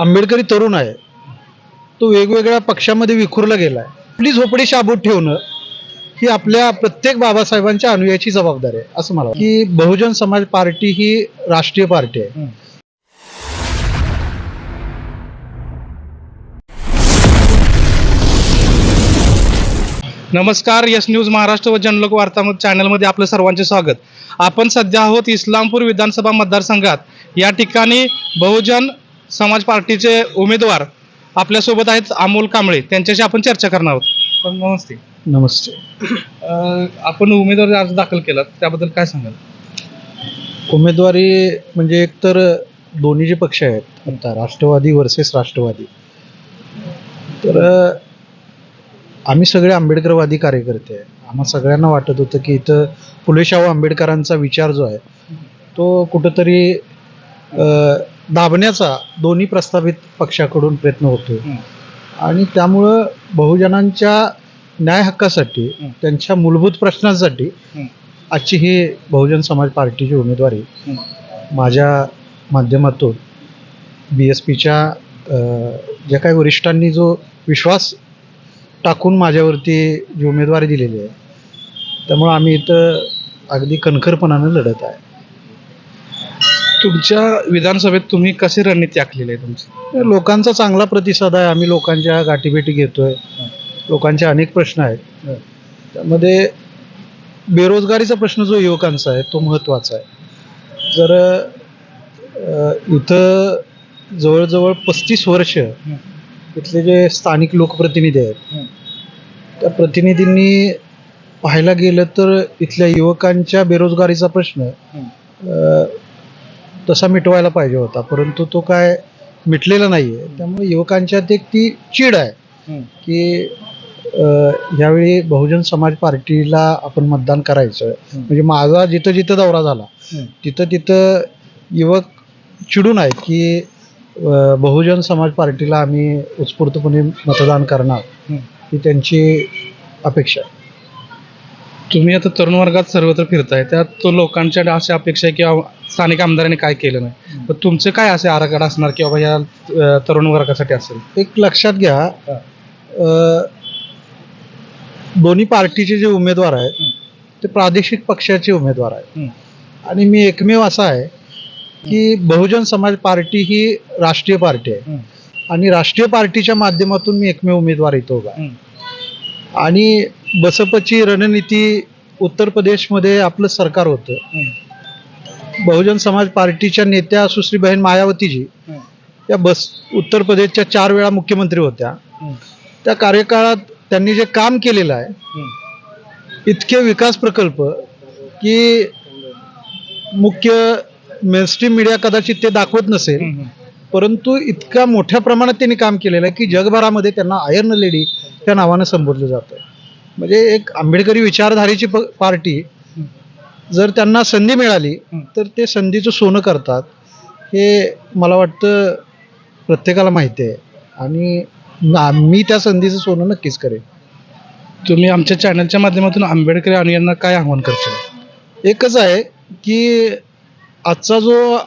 आंबेडकरी तरुण आहे. तो वेगवेगळ्या पक्षामध्ये विखुरला गेला आहे आपली झोपडी शाबूत ठेवणं ही आपल्या प्रत्येक बाबासाहेबांच्या अनुयायाची जबाबदारी आहे असं मला वाटतं. की बहुजन समाज पार्टी ही राष्ट्रीय पार्टी आहे. नमस्कार यस न्यूज महाराष्ट्र व जनलोक वार्ता चॅनलमध्ये आपलं सर्वांचे स्वागत. आपण सध्या आहोत इस्लामपूर विधानसभा मतदारसंघात. या ठिकाणी बहुजन समाज पार्टीचे उमेदवार आपल्यासोबत आहेत अमोल कांबळे. त्यांच्याशी आपण चर्चा करणार आहोत. पण नमस्ते. नमस्ते. अं, आपण उमेदवारी अर्ज दाखल केला त्याबद्दल काय सांगाल? उमेदवारी म्हणजे एकतर दोन्ही जे पक्ष आहेत आता राष्ट्रवादी वर्सेस राष्ट्रवादी तर आम्ही सगळे आंबेडकरवादी कार्यकर्ते आहे. आम्हा सगळ्यांना वाटत होतं की इथं फुले शाहू आंबेडकरांचा विचार जो आहे तो कुठंतरी अ, दाबण्याचा दोन्ही प्रस्तावित पक्षाकडून प्रयत्न होतो. आणि त्यामुळं बहुजनांच्या न्याय हक्कासाठी. त्यांच्या मूलभूत प्रश्नांसाठी. आजची ही बहुजन समाज पार्टीची उमेदवारी. माझ्या माध्यमातून बी एस पीच्या ज्या काही वरिष्ठांनी जो विश्वास टाकून माझ्यावरती जी उमेदवारी दिलेली आहे त्यामुळं आम्ही इथं अगदी कणखरपणानं लढत आहे तुमच्या विधानसभेत तुम्ही कसे रणनीती आखलेली आहे तुमची? लोकांचा चांगला प्रतिसाद आहे. आम्ही लोकांच्या गाठीभेटी घेतोय. लोकांचे अनेक प्रश्न आहेत. त्यामध्ये बेरोजगारीचा प्रश्न जो युवकांचा आहे तो महत्त्वाचा आहे. जर अ, इथं जवळजवळ पस्तीस वर्ष इथले जे स्थानिक लोकप्रतिनिधी आहेत त्या प्रतिनिधींनी पाहायला गेलं तर इथल्या युवकांच्या बेरोजगारीचा प्रश्न अ, तसा मिटवायला पाहिजे होता. परंतु तो काय मिटलेला नाही आहे त्यामुळे युवकांच्यात एक ती चीड आहे की यावेळी बहुजन समाज पार्टीला आपण मतदान करायचं म्हणजे माझा जिथं जिथं दौरा झाला तिथं तिथं युवक चिडून आहेत की बहुजन समाज पार्टीला आम्ही उत्स्फूर्तपणे मतदान करणार. ही त्यांची अपेक्षा आहे. तुम्ही आता तरुण वर्गात सर्वत्र फिरताय त्यात तो लोकांच्या अशा अपेक्षा आहे की अहो, स्थानिक आमदारांनी काय केलं नाही तर तुमचं काय असे आराखडा असणार की बाबा या अं, तरुण वर्गासाठी असेल एक लक्षात घ्या अ, दोन्ही पार्टीचे जे उमेदवार आहेत. ते प्रादेशिक पक्षाचे उमेदवार आहेत. आणि मी एकमेव असा आहे की बहुजन समाज पार्टी ही राष्ट्रीय पार्टी आहे. आणि राष्ट्रीय पार्टीच्या माध्यमातून मी एकमेव उमेदवार इथं उभा आहे. आणि बसपची रणनीती उत्तर प्रदेशमध्ये आपलं सरकार होतं. बहुजन समाज पार्टीच्या नेत्या सुश्री बहीण मायावतीजी. या बस उत्तर प्रदेशच्या चार वेळा मुख्यमंत्री होत्या. त्या कार्यकाळात त्यांनी जे काम केलेलं आहे. इतके विकास प्रकल्प की मुख्य मेनस्ट्रीम मीडिया कदाचित ते दाखवत नसेल. परंतु इतक्या मोठ्या प्रमाणात त्यांनी काम केलेलं आहे की जगभरामध्ये त्यांना आयर्न लेडी त्या नावानं संबोधलं जातं म्हणजे एक आंबेडकरी विचारधारेची पार्टी जर त्यांना संधी मिळाली. तर ते संधीचं सोनं करतात. हे मला वाटतं प्रत्येकाला माहिती आहे. आणि ना- मी त्या संधीचं सोनं नक्कीच करेन. तुम्ही आमच्या चॅनलच्या माध्यमातून आंबेडकरी अनुयांना काय आव्हान करशील? एकच आहे की आजचा जो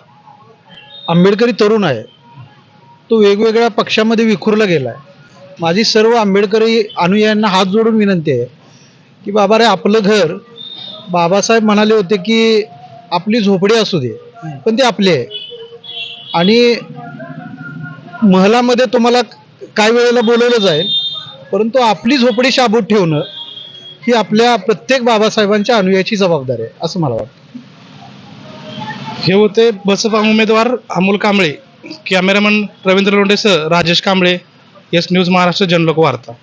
आंबेडकरी तरुण आहे तो वेगवेगळ्या पक्षामध्ये विखुरला गेला आहे माझी सर्व आंबेडकरी अनुयायांना हात जोडून विनंती आहे की बाबा रे आपलं घर बाबासाहेब म्हणाले होते की आपली झोपडी असू दे पण ते आपले आहे. आणि महलामध्ये तुम्हाला काही वेळेला बोलवलं जाईल परंतु आपली झोपडी शाबूत ठेवणं ही आपल्या प्रत्येक बाबासाहेबांच्या अनुयायाची जबाबदारी आहे असं मला वाटतं. हे होते बसपा उमेदवार अमोल कांबळे कॅमेरामन रवींद्र लोंढेसह राजेश कांबळे एस न्यूज महाराष्ट्र जनलोक वार्ता